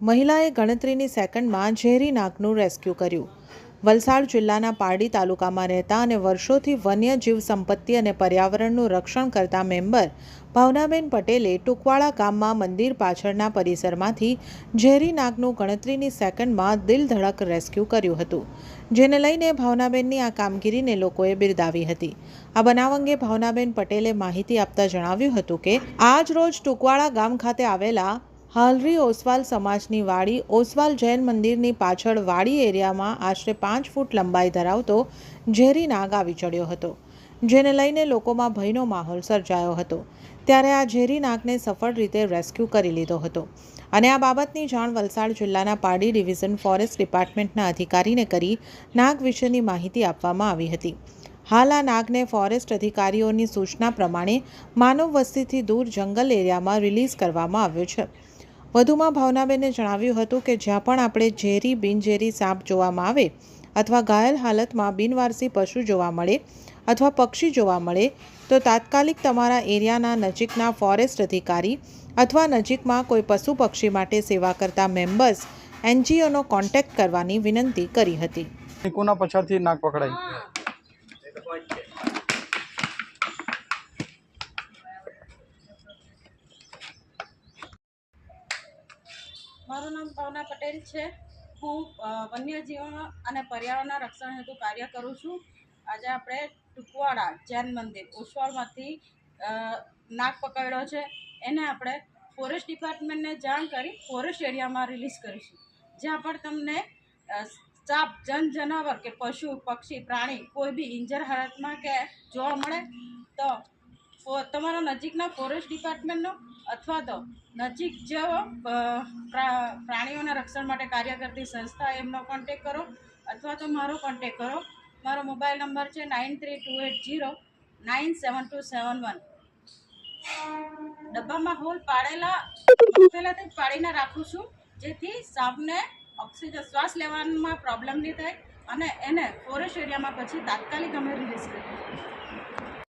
મહિલાએ ગણતરીની સેકન્ડમાં ઝેરી નાગનું રેસ્ક્યુ કર્યું. વલસાડ જિલ્લાના પારડી તાલુકામાં રહેતા અને વર્ષોથી વન્યજીવ સંપત્તિ અને પર્યાવરણનું રક્ષણ કરતા મેમ્બર ભાવનાબેન પટેલે ટુકવાડા ગામમાં મંદિર પાછળના પરિસરમાંથી ઝેરી નાગનું ગણતરીની સેકન્ડમાં દિલ ધડક રેસ્ક્યુ કર્યું હતું, જેને લઈને ભાવનાબેનની આ કામગીરીને લોકોએ બિરદાવી હતી. આ બનાવ અંગે ભાવનાબેન પટેલે માહિતી આપતા જણાવ્યું હતું કે, આજ રોજ ટુકવાડા ગામ ખાતે આવેલા હાલરી ઓસવાલ સમાજની વાડી, ઓસવાલ જૈન મંદિરની પાછળ વાડી એરિયામાં આશરે પાંચ ફૂટ લંબાઈ ધરાવતો ઝેરી નાગ આવી ચડ્યો હતો, જેને લઈને લોકોમાં ભયનો માહોલ સર્જાયો હતો. ત્યારે આ ઝેરી નાગને સફળ રીતે રેસ્ક્યુ કરી લીધો હતો અને આ બાબતની જાણ વલસાડ જિલ્લાના પારડી ડિવિઝન ફોરેસ્ટ ડિપાર્ટમેન્ટના અધિકારીને કરી નાગ વિશેની માહિતી આપવામાં આવી હતી. હાલ આ નાગને ફોરેસ્ટ અધિકારીઓની સૂચના પ્રમાણે માનવ વસ્તીથી દૂર જંગલ એરિયામાં રિલીઝ કરવામાં આવ્યો છે. વધુમાં ભાવનાબેને જણાવ્યું હતું કે જ્યાં પણ આપણે ઝેરી, બિનઝેરી સાપ જોવામાં આવે અથવા ઘાયલ હાલતમાં બિનવારસી પશુ જોવા મળે અથવા પક્ષી જોવા મળે, તો તાત્કાલિક તમારા એરિયાના નજીકના ફોરેસ્ટ અધિકારી અથવા નજીકમાં કોઈ પશુ પક્ષી માટે સેવા કરતા મેમ્બર્સ એનજીઓનો કોન્ટેક્ટ કરવાની વિનંતી કરી હતી. કોના પછાડથી નાક પકડાય મારું નામ ભાવના પટેલ છે. હું અ, વન્યજીવો અને પર્યાવરણના રક્ષણ હેતુ કાર્ય કરું છું. આજે આપણે ટુકવાડા જૈન મંદિર ઉસવાળમાંથી નાક પકડ્યો છે. એને આપણે ફોરેસ્ટ ડિપાર્ટમેન્ટને જાણ કરી ફોરેસ્ટ એરિયામાં રિલીઝ કરીશું. જ્યાં પણ તમને સાપ જન જનાવર કે પશુ પક્ષી પ્રાણી કોઈ બી ઇન્જર હાલતમાં કે જોવા મળે તો તમારા નજીકના ફોરેસ્ટ ડિપાર્ટમેન્ટનો અથવા તો નજીક જ પ્રાણીઓના રક્ષણ માટે કાર્ય કરતી સંસ્થા એમનો કોન્ટેક કરો અથવા તો મારો કોન્ટેક કરો. મારો મોબાઈલ નંબર છે nine three two eight zero nine seven two seven one ડબ્બામાં હોલ પાડેલા પહેલાંથી જ પાડીને રાખું છું, જેથી સાપને ઓક્સિજન શ્વાસ લેવામાં પ્રોબ્લેમ નહીં થાય અને એને ફોરેસ્ટ એરિયામાં પછી તાત્કાલિક અમે રિલીઝ કરીએ